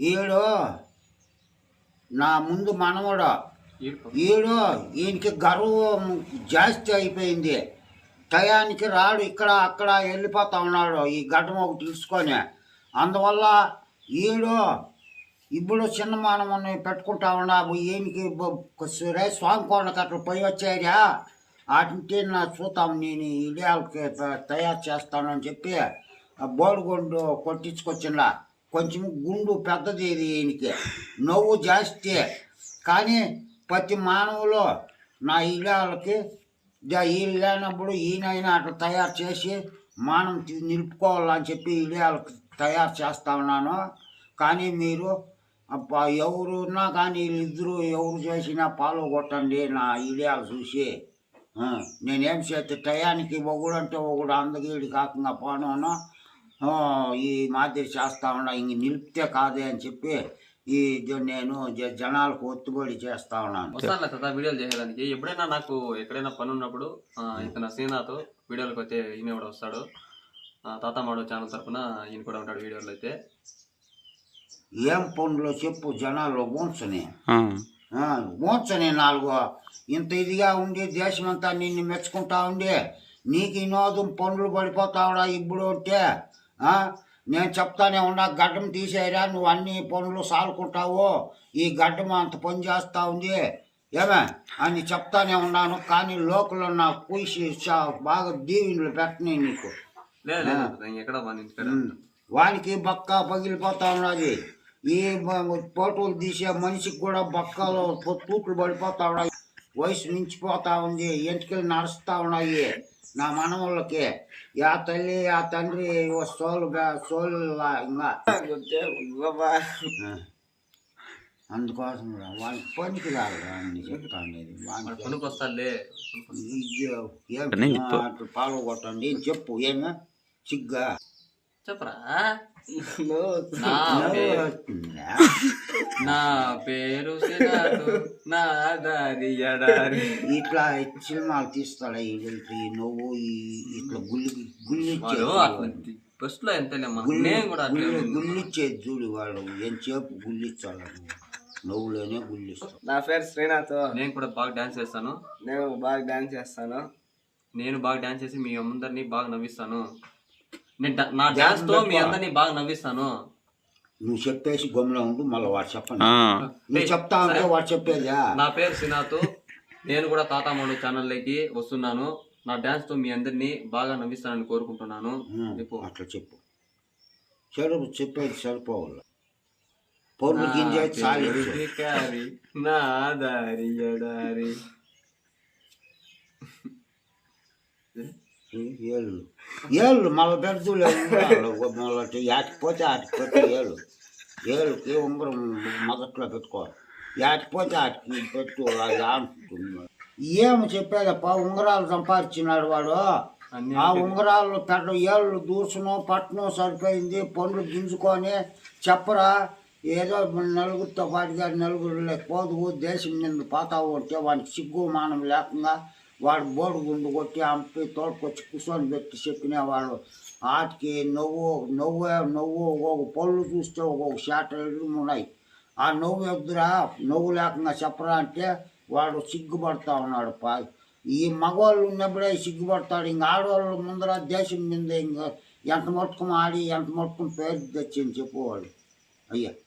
ఈడు నా ముందు మనవడు? ఈడు ఈయనకి గర్వం జాస్తి అయిపోయింది. టయానికి రాడు ఇక్కడ అక్కడ వెళ్ళిపోతా ఉన్నాడు ఈ గడ్డం ఒకటి తీసుకొని అందువల్ల ఈడు ఇప్పుడు చిన్న మానవుని పెట్టుకుంటా ఉన్నా ఈయనకి రే స్వామి కొండకి అట్లా పోయి వచ్చారా వాటింటే నా చూద్దాం నేను ఇడియాలకి తయారు చేస్తానని చెప్పి బోడిగుండు కొట్టించుకొచ్చిండా కొంచెం గుండు పెద్దది ఈయనకి. నవ్వు జాస్తి. కానీ ప్రతి మానవులు నా ఇళ్ళకి వీళ్ళు లేనప్పుడు ఈయనైనా అట్లా తయారు చేసి మానం నిలుపుకోవాలని చెప్పి ఇళ్ళకి తయారు చేస్తా ఉన్నాను. కానీ మీరు అబ్బా ఎవరున్నా కానీ వీళ్ళిద్దరూ ఎవరు చేసినా పాలు కొట్టండి నా ఇడియాలు చూసి. నేనేం చేస్తే టయానికి ఒకడు అంటే ఒకడు అందగీడి కాకుండా పోను ఈ మాదిరి చేస్తా ఉన్నా ఇంక నిలిపితే కాదే అని చెప్పి ఈ జ- నేను జ- జనాలకు ఒత్తుబడి చేస్తా ఉన్నాను. వీడియోలు చేసేదానికి ఎప్పుడైనా నాకు ఎక్కడైనా పని ఉన్నప్పుడు ఇతను సీనాతో వీడియోలకు అయితే ఈయన కూడా వస్తాడు. తాత మాడు ఛానల్ తరపున ఈయన కూడా ఉంటాడు వీడియోలో అయితే. ఏం పనులు చెప్పు జనాలు ఉంచని ఉంచని నాలుగు. ఇంత ఇదిగా ఉండి దేశమంతా నిన్ను మెచ్చుకుంటా ఉండి నీకు వినోదం పనులు పడిపోతావురా ఇప్పుడు ఉంటే ఆ? నేను చెప్తానే ఉన్నా గడ్డం తీసేయరా నువ్వు అన్ని పనులు సాలుకుంటావు. ఈ గడ్డం అంత పని చేస్తా ఉంది. ఏమే? అని చెప్తానే ఉన్నాను కానీ లోకల్ నా కూసి చా- బాగా దీవెనలు పెట్టని నీకు. వానికి బక్క పగిలిపోతా ఉన్నది. ఈ ఫోటోలు తీసే మనిషికి కూడా బక్కలు తూట్లు పడిపోతా ఉన్నాయి. వయసు మించిపోతా ఉంది ఎంటికలు నడుస్తా ఉన్నాయి నా మనవులకి యా తల్లి ఆ తండ్రి ఓ సోలు సోలు. అందుకోసం. వానికి పనికి రాదు అని చెప్తా అనేది వానికి పనికి వస్తాడులే ఇది ఏం అట్లా పాలు కొట్టండి చెప్పు ఏమే సిగ్గా చెప్పరా? నా పేరు? నా దారి ఎడారి. ఇట్లా సినిమాలు తీస్తాడా ఈ నువ్వు ఈ ఇట్లా వాడు అట్లా ఫస్ట్లో మన నేను కూడా చూడు వాడు. ఎంతసేపు గుల్లిచ్చాడు నువ్వులోనే గుల్లిస్తావు. నా పేరు శ్రీనాథ్. నేను కూడా బాగా డాన్స్ చేస్తాను. నేను బాగా డాన్స్ చేస్తాను. నేను బాగా డాన్స్ చేసి మీ అందరినీ బాగా నవ్విస్తాను. నేను నా డాన్స్తో మీ అందరినీ బాగా నవ్విస్తాను. నువ్వు చెప్పేసి గమ్ములో ఉండు మళ్ళీ వాడు చెప్పండి నువ్వు చెప్తా ఉంటే వాడు చెప్పేదా నా పేరు సినాత్ నేను కూడా తాతామోడు ఛానల్లోకి వస్తున్నాను. నా డాన్స్తో మీ అందరినీ బాగా నవ్విస్తానని కోరుకుంటున్నాను. అట్లా చెప్పు. చెరువు చెప్పేది సరిపోవాలి. పౌరులు గింజ నా చాలు పేరు భికారి, నా దారి ఎడారి. ఏళ్ళు. ఏళ్ళు మళ్ళీ పెడుతులే మళ్ళీ యాటిపోతే ఆటిపోతే ఏళ్ళు. ఏళ్ళకి ఉంగరం మొదట్లో పెట్టుకోవాలి. యాటిపోతే ఆటికి పెట్టు అది ఆడుకుంటుంది ఏమి చెప్పేదప్ప ఉంగరాలు సంపాదించినాడు వాడు. ఆ ఉంగరాలు పెద్ద ఏళ్ళు దూసను పట్టణం సరిపోయింది పండ్లు గింజుకొని చెప్పరా? ఏదో నలుగురితో పాటుగా నలుగురు పోదు దేశం నిన్ను పోతావు అంటే వాడికి సిగ్గు మానం లేకుండా వాడు బోడు గుండు కొట్టి అంపి తోడుకొచ్చి కూర్చొని పెట్టి చెప్పినవాడు. ఆటికి నువ్వు నువ్వు నువ్వు ఒక పళ్ళు చూస్తే ఒక్కొక్క షాట్ ఉన్నాయి. ఆ నువ్వు ఎదురా నువ్వు లేకుండా చెప్పరా అంటే వాడు సిగ్గుపడతా ఉన్నాడు పా. ఈ మగవాళ్ళు ఉన్నప్పుడే సిగ్గుపడతాడు. ఇంక ఆడవాళ్ళు ముందర దేశం మీద ఇంకా ఎంత మట్టుకు ఆడి ఎంత మట్టుకు పేరు తెచ్చింది చెప్పువాడు. అయ్యా.